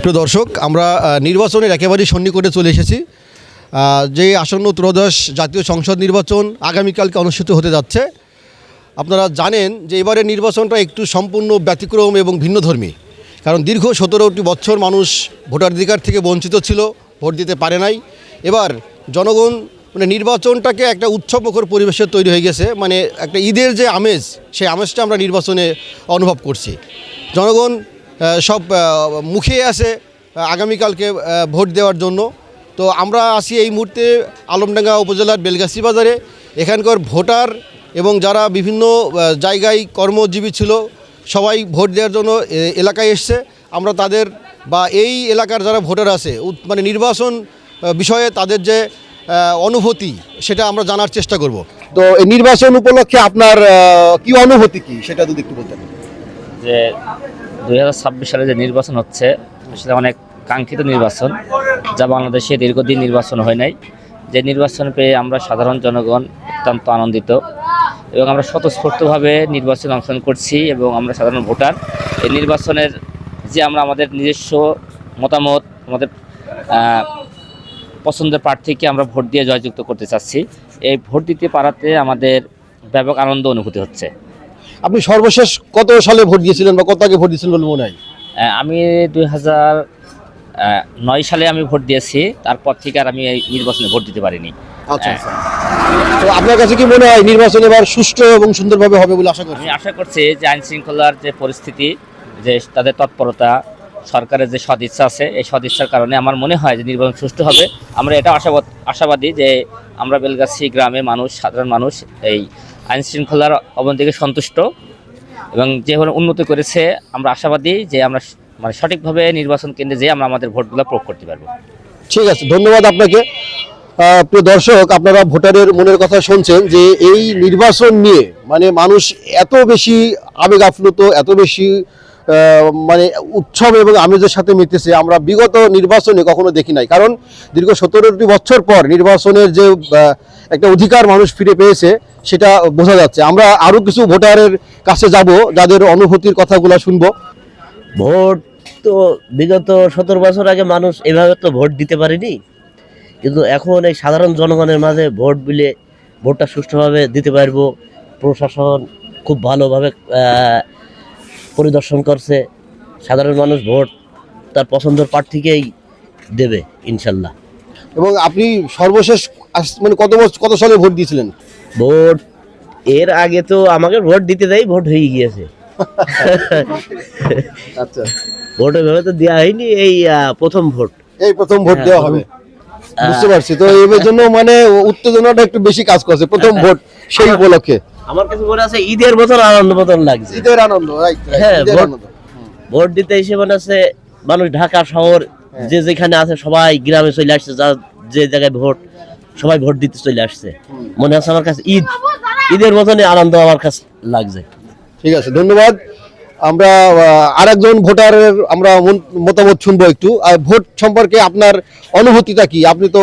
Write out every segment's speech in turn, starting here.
প্রিয় দর্শক, আমরা নির্বাচনের একেবারেই সন্নিকটে চলে এসেছি। যে আসন্ন ত্রয়োদশ জাতীয় সংসদ নির্বাচন আগামীকালকে অনুষ্ঠিত হতে যাচ্ছে। আপনারা জানেন যে এবারের নির্বাচনটা একটু সম্পূর্ণ ব্যতিক্রম এবং ভিন্নধর্মী। কারণ দীর্ঘ সতেরোটি বছর মানুষ ভোটাধিকার থেকে বঞ্চিত ছিল, ভোট দিতে পারে নাই। এবার জনগণ মানে নির্বাচনটাকে একটা উৎসবমুখর পরিবেশে তৈরি হয়ে গেছে। মানে একটা ঈদের যে আমেজ, সেই আমেজটা আমরা নির্বাচনে অনুভব করছি। জনগণ সব মুখে আছে আগামীকালকে ভোট দেওয়ার জন্য। তো আমরা আছি এই মুহূর্তে আলমডাঙ্গা উপজেলার বেলগাছি বাজারে। এখানকার ভোটার এবং যারা বিভিন্ন জায়গায় কর্মজীবী ছিল, সবাই ভোট দেওয়ার জন্য এলাকায় এসছে। আমরা তাদের বা এই এলাকার যারা ভোটার আছে মানে নির্বাচন বিষয়ে তাদের যে অনুভূতি, সেটা আমরা জানার চেষ্টা করব। তো এই নির্বাচন উপলক্ষে আপনার কি অনুভূতি কি? সেটা যদি একটু বলতেন। যে দু হাজার ছাব্বিশ সালে যে নির্বাচন হচ্ছে সেটা অনেক কাঙ্ক্ষিত নির্বাচন, যা বাংলাদেশে দীর্ঘদিন নির্বাচন হয় নাই। যে নির্বাচন পেয়ে আমরা সাধারণ জনগণ অত্যন্ত আনন্দিত এবং আমরা স্বতঃস্ফূর্তভাবে নির্বাচনে অংশগ্রহণ করছি এবং আমরা সাধারণ ভোটার। এই নির্বাচনের যে আমরা আমাদের নিজস্ব মতামত, আমাদের পছন্দের প্রার্থীকে আমরা ভোট দিয়ে জয়যুক্ত করতে চাচ্ছি, এই ভোট দিতে পারাতে আমাদের ব্যাপক আনন্দ অনুভূতি হচ্ছে। আপনি সর্বশেষ কত সালে ভোট দিয়েছিলেন বা কত আগে ভোট দিয়েছিলেন বলে মনে হয়? আমি দুই হাজার নয় সালে আমি ভোট দিয়েছি তারপর থেকে আর আমি এই নির্বাচনে ভোট দিতে পারিনি। আচ্ছা আচ্ছা। তো আপনার কাছে কি মনে হয় নির্বাচন এবার সুষ্ঠু এবং সুন্দরভাবে হবে বলে আশা করছি আমি আশা করছি যে আইন শৃঙ্খলার যে পরিস্থিতি যে তাদের তৎপরতা সরকারের যে সদিচ্ছা আছে, এই সদিচ্ছার কারণে আমার মনে হয় যে নির্বাচন সুষ্ঠু হবে। আমরা এটা আশাবাদ, আশাবাদী যে আমরা বেলগাছি গ্রামে মানুষ, সাধারণ মানুষ এই আইন শৃঙ্খলার অবনতিকে সন্তুষ্ট এবং যেভাবে উন্নতি করেছে, আমরা আশাবাদী যে আমরা মানে সঠিকভাবে নির্বাচন কেন্দ্রে যেয়ে আমরা আমাদের ভোটগুলো প্রয়োগ করতে পারব। ঠিক আছে, ধন্যবাদ আপনাকে। প্রিয় দর্শক, আপনারা ভোটারের মনের কথা শুনছেন যে এই নির্বাচন নিয়ে মানে মানুষ এত বেশি আবেগ আপ্লুত, এত বেশি মানে উৎসব এবং আমেজের সাথে মিটেছে আমরা বিগত নির্বাচনে কখনো দেখি নাই। কারণ দীর্ঘ সতেরোটি বছর পর নির্বাচনের যে একটা অধিকার মানুষ ফিরে পেয়েছে, সেটা বোঝা যাচ্ছে। আমরা আরও কিছু ভোটারের কাছে যাব, যাদের অনুভূতির কথাগুলো শুনব। ভোট তো বিগত সতেরো বছর আগে মানুষ এভাবে তো ভোট দিতে পারেনি। কিন্তু এখন এই সাধারণ জনগণের মাঝে ভোট বিলে ভোটটা সুষ্ঠুভাবে দিতে পারব। প্রশাসন খুব ভালোভাবে পরিদর্শন করছে সাধারণ মানুষ ভোট তার পছন্দের প্রার্থীকেই দেবে ইনশাল্লাহ। এবং আপনি সর্বশেষ মানে কত বছর কত সালে ভোট দিয়েছিলেন? ভোট এর আগে তো আমাকে ভোট দিতে দেয় ভোট হয়ে গিয়েছে। আচ্ছা। ভোট এভাবে তো দেওয়া হয়নি এই প্রথম ভোট। এই প্রথম ভোট হ্যাঁ, দেওয়া হবে বুঝতে পারছি। তো এর জন্য মানে উত্তেজনাটা একটু বেশি কাজ করছে প্রথম ভোট। সেই উপলক্ষে। আমার কাছে মনে আছে ঈদের মতন আনন্দ মতন লাগছে। ঈদের আনন্দ হ্যাঁ, ভোট- দিতে এসে মনে আছে মানুষ ঢাকা শহর যে যেখানে আছে সবাই গ্রামে চলে আসছে যা যে জায়গায় ভোট সবাই ভোট দিতে চলে আসছে। মনে আছে আমার কাছে ঈদ ঈদের মতনই আনন্দ আমার কাছে লাগছে। ঠিক আছে ধন্যবাদ। আমরা আর একজন ভোটারের আমরা মতামত শুনব একটু। আর ভোট সম্পর্কে আপনার অনুভূতিটা কি? আপনি তো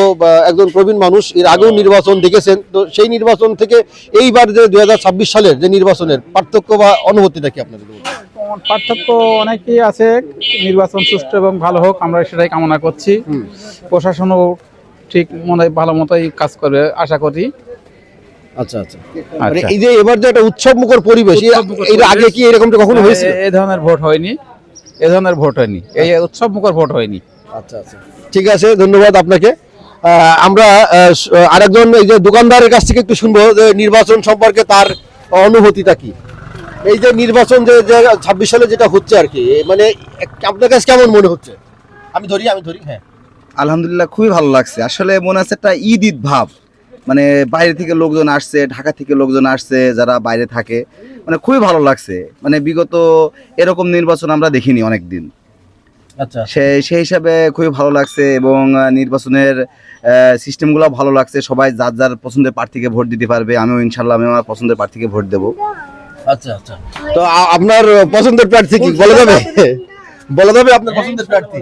একজন প্রবীণ মানুষ এর আগেও নির্বাচন দেখেছেন। তো সেই নির্বাচন থেকে এইবার যে দুই হাজার ছাব্বিশ সালের যে নির্বাচনের পার্থক্য বা অনুভূতিটা কি আপনাদের পার্থক্য অনেকই আছে। নির্বাচন সুষ্ঠু এবং ভালো হোক আমরা সেটাই কামনা করছি। প্রশাসনও ঠিক মনে হয় ভালো মতোই কাজ করবে আশা করি। আচ্ছা আচ্ছা। মানে আচ্ছা। এই যে এবার যে একটা উৎসব মুখর পরিবেশ এর- আগে কি এরকমটা কখনো হয়েছিল? এ- এ ধরনের ভোট হয়নি। এ ধরনের ভোট হয়নি। এই উৎসব মুখর ভোট হয়নি। আচ্ছা আচ্ছা। ঠিক আছে ধন্যবাদ আপনাকে। আমরা আরেকজন এই যে দোকানদারের কাছ থেকে একটু শুনব যে নির্বাচন সম্পর্কে তার অনুভূতিটা কি? এই যে নির্বাচন যে ছাব্বিশ সালে যেটা হচ্ছে আর কি মানে আপনার কাছে কেমন মনে হচ্ছে? আমি ধরি আমি ধরি হ্যাঁ। আলহামদুলিল্লাহ খুবই ভালো লাগছে। আসলে মনে হচ্ছে একটা ঈদ ঈদ ভাব। মানে বাইরে থেকে লোকজন আসছে ঢাকা থেকে লোকজন আসছে যারা বাইরে থাকে মানে খুবই ভালো লাগছে। মানে বিগত এরকম নির্বাচন আমরা দেখিনি অনেক দিন আচ্ছা। সেই সেই হিসাবে খুবই ভালো লাগছে এবং নির্বাচনের সিস্টেমগুলো ভালো লাগছে। সবাই যার যার পছন্দের প্রার্থীকে ভোট দিতে পারবে আমিও ইনশাল্লাহ আমি আমার পছন্দের প্রার্থীকে ভোট দেবো। আচ্ছা আচ্ছা। তো আপনার পছন্দের প্রার্থী কি? বলা যাবে? বলা যাবে আপনার পছন্দের প্রার্থী?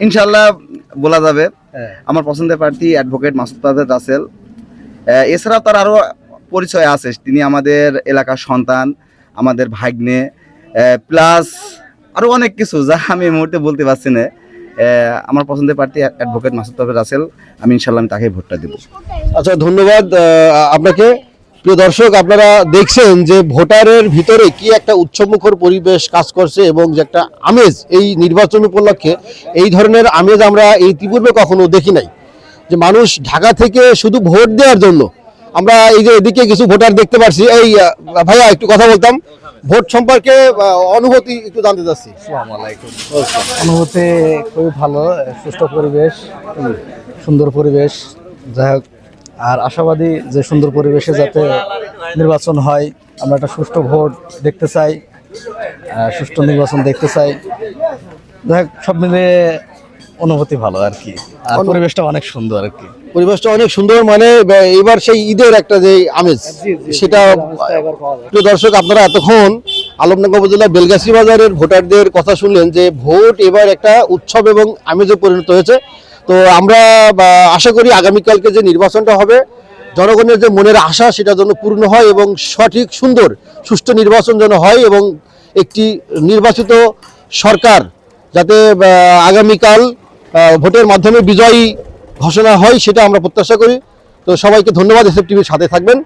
ইনশাল্লাহ বলা যাবে। হ্যাঁ। আমার পছন্দের প্রার্থী অ্যাডভোকেট মাসুদ রাসেল। আহ, এছাড়াও তার আরও পরিচয় আছে। তিনি আমাদের এলাকার সন্তান আমাদের ভাগ্নে প্লাস আরও অনেক কিছু যা আমি এই মুহূর্তে বলতে পারছি না। আমার পছন্দের প্রার্থী অ্যাডভোকেট মাসুদ তবে রাসেল আমি ইনশাল্লাহ আমি তাকেই ভোটটা দেবো। আচ্ছা ধন্যবাদ। আপনাকে। প্রিয় দর্শক আপনারা দেখছেন যে ভোটারের ভিতরে কি একটা উৎসবমুখর পরিবেশ কাজ করছে এবং যে একটা আমেজ এই নির্বাচন উপলক্ষে এই ধরনের আমেজ আমরা এই ইতিপূর্বে কখনো দেখি নাই। যে মানুষ ঢাকা থেকে শুধু ভোট দেওয়ার জন্য। আমরা এই যে এদিকে কিছু ভোটার দেখতে পাচ্ছি এই ভাইয়া একটু কথা বলতাম। ভোট সম্পর্কে অনুভূতি একটু জানতে চাচ্ছি। অনুভূতি খুবই ভালো সুস্থ পরিবেশ সুন্দর পরিবেশ। যাই হোক আর আশাবাদী যে সুন্দর পরিবেশে যাতে নির্বাচন হয় আমরা একটা সুষ্ঠু ভোট দেখতে চাই সুষ্ঠু নির্বাচন দেখতে চাই। যাই হোক সব মিলিয়ে অনুভূতি ভালো আর কি। আর পরিবেশটা অনেক সুন্দর আর কি। পরিবেশটা অনেক সুন্দর মানে এবার সেই ঈদের একটা যে আমেজ সেটা প্রিয় দর্শক আপনারা এতক্ষণ আলমনগর উপজেলা বেলগাছি বাজারের ভোটারদের কথা শুনলেন যে ভোট এবার একটা উৎসব এবং আমেজে পরিণত হয়েছে। তো আমরা আশা করি আগামীকালকে যে নির্বাচনটা হবে জনগণের যে মনের আশা সেটা যেন পূর্ণ হয় এবং সঠিক সুন্দর সুষ্ঠু নির্বাচন যেন হয় এবং একটি নির্বাচিত সরকার যাতে আগামীকাল ভোটের মাধ্যমে বিজয়ী ঘোষণা হয়, সেটা আমরা প্রত্যাশা করি। তো সবাইকে ধন্যবাদ এসএফ টিভির সাথে থাকবেন।